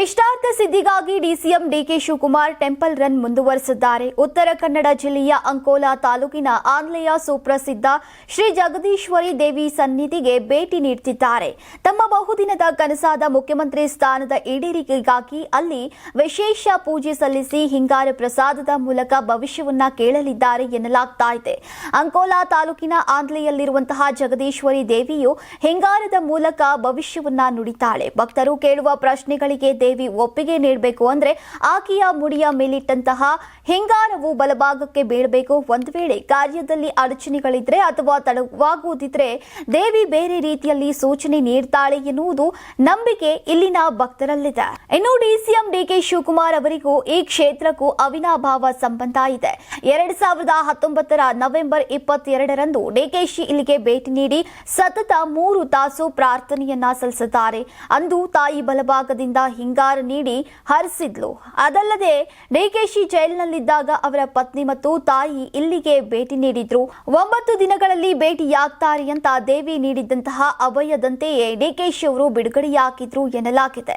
ಇಷ್ಟಾರ್ಥ ಸಿದ್ಧಿಗಾಗಿ DCM DK Shivakumar temple run ಮುಂದುವರೆಸಿದ್ದಾರೆ. ಉತ್ತರ ಕನ್ನಡ ಜಿಲ್ಲೆಯ ಅಂಕೋಲಾ ತಾಲೂಕಿನ ಆನ್ಲೆಯ ಸುಪ್ರಸಿದ್ಧ ಶ್ರೀ ಜಗದೀಶ್ವರಿ ದೇವಿ ಸನ್ನಿಧಿಗೆ ಭೇಟಿ ನೀಡುತ್ತಿದ್ದಾರೆ. ತಮ್ಮ ಬಹುದಿನದ ಕನಸಾದ ಮುಖ್ಯಮಂತ್ರಿ ಸ್ಥಾನದ ಈಡೇರಿಕೆಗಾಗಿ ಅಲ್ಲಿ ವಿಶೇಷ ಪೂಜೆ ಸಲ್ಲಿಸಿ ಹಿಂಗಾರ ಪ್ರಸಾದದ ಮೂಲಕ ಭವಿಷ್ಯವನ್ನ ಕೇಳಲಿದ್ದಾರೆ ಎನ್ನಲಾಗ್ತಾ ಇದೆ. ಅಂಕೋಲಾ ತಾಲೂಕಿನ ಆನ್ಲೆಯಲ್ಲಿರುವಂತಹ ಜಗದೀಶ್ವರಿ ದೇವಿಯು ಹಿಂಗಾರದ ಮೂಲಕ ಭವಿಷ್ಯವನ್ನ ನುಡಿತಾಳೆ. ಭಕ್ತರು ಕೇಳುವ ಪ್ರಶ್ನೆಗಳಿಗೆ ದೇವಿ ಒಪ್ಪಿಗೆ ನೀಡಬೇಕು ಅಂದ್ರೆ ಆಕೆಯ ಮುಡಿಯ ಮೇಲಿಟ್ಟಂತಹ ಹಿಂಗಾರವು ಬಲಭಾಗಕ್ಕೆ ಬೀಳಬೇಕು? ಒಂದು ವೇಳೆ ಕಾರ್ಯದಲ್ಲಿ ಅಡಚಣೆಗಳಿದ್ರೆ ಅಥವಾ ತಡವಾಗುವುದಿದ್ರೆ ದೇವಿ ಬೇರೆ ರೀತಿಯಲ್ಲಿ ಸೂಚನೆ ನೀಡ್ತಾಳೆ ಎನ್ನುವುದು ನಂಬಿಕೆ ಇಲ್ಲಿನ ಭಕ್ತರಲ್ಲಿದೆ. ಇನ್ನು ಡಿಸಿಎಂ ಡಿಕೆ ಶಿವಕುಮಾರ್ ಅವರಿಗೂ ಈ ಕ್ಷೇತ್ರಕ್ಕೂ ಅವಿನಾಭಾವ ಸಂಬಂಧ ಇದೆ. ಎರಡ್ ಸಾವಿರದ ಹತ್ತೊಂಬತ್ತರ ನವೆಂಬರ್ ಇಪ್ಪತ್ತೆರಡರಂದು ಡಿಕೆಶಿ ಇಲ್ಲಿಗೆ ಭೇಟಿ ನೀಡಿ ಸತತ ಮೂರು ತಾಸು ಪ್ರಾರ್ಥನೆಯನ್ನ ಸಲ್ಲಿಸುತ್ತಾರೆ. ಅಂದು ತಾಯಿ ಬಲಭಾಗದಿಂದ ಹಿಂಗಾರ ನೀಡಿ ಹರಿಸಿದ್ಲು. ಅದಲ್ಲದೆ ಡಿಕೆಶಿ ಜೈಲಿನಲ್ಲಿದ್ದಾಗ ಅವರ ಪತ್ನಿ ಮತ್ತು ತಾಯಿ ಇಲ್ಲಿಗೆ ಭೇಟಿ ನೀಡಿದ್ರು. ಒಂಬತ್ತು ದಿನಗಳಲ್ಲಿ ಭೇಟಿಯಾಗ್ತಾರೆ ಅಂತ ದೇವಿ ನೀಡಿದಂತಹ ಅಭಯದಂತೆಯೇ ಡಿಕೆಶಿ ಅವರು ಬಿಡುಗಡೆಯಾಗಿದ್ರು ಎನ್ನಲಾಗಿದೆ.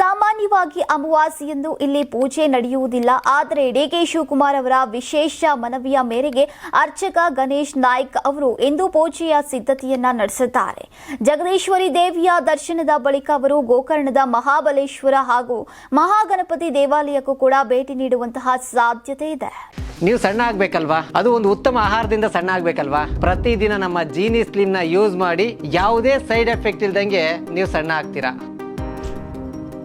ಸಾಮಾನ್ಯವಾಗಿ ಅಮಾವಾಸ್ಯೆಯಂದು ಇಲ್ಲಿ ಪೂಜೆ ನಡೆಯುವುದಿಲ್ಲ. ಆದರೆ ಡಿಕೆ ಶಿವಕುಮಾರ್ ಅವರ ವಿಶೇಷ ಮನವಿಯ ಮೇರೆಗೆ ಅರ್ಚಕ ಗಣೇಶ್ ನಾಯ್ಕ್ ಅವರು ಇಂದು ಪೂಜೆಯ ಸಿದ್ಧತೆಯನ್ನ ನಡೆಸಿದ್ದಾರೆ. ಜಗದೀಶ್ವರಿ ದೇವಿಯ ದರ್ಶನದ ಬಳಿಕ ಅವರು ಗೋಕರ್ಣದ ಮಹಾಬಲೇಶ್ವರ ಹಾಗೂ ಮಹಾಗಣಪತಿ ದೇವಾಲಯಕ್ಕೂ ಕೂಡ ಭೇಟಿ ನೀಡುವಂತಹ ಸಾಧ್ಯತೆ ಇದೆ. ನೀವು ಸಣ್ಣ ಆಗ್ಬೇಕಲ್ವಾ? ಅದು ಒಂದು ಉತ್ತಮ ಆಹಾರದಿಂದ ಸಣ್ಣ ಆಗ್ಬೇಕಲ್ವಾ? ಪ್ರತಿದಿನ ನಮ್ಮ ಜೀನಿ ಸ್ಲಿಮ್ನ ಯೂಸ್ ಮಾಡಿ ಯಾವುದೇ ಸೈಡ್ ಎಫೆಕ್ಟ್ ಇಲ್ದಂಗೆ ನೀವು ಸಣ್ಣ ಆಗ್ತೀರಾ?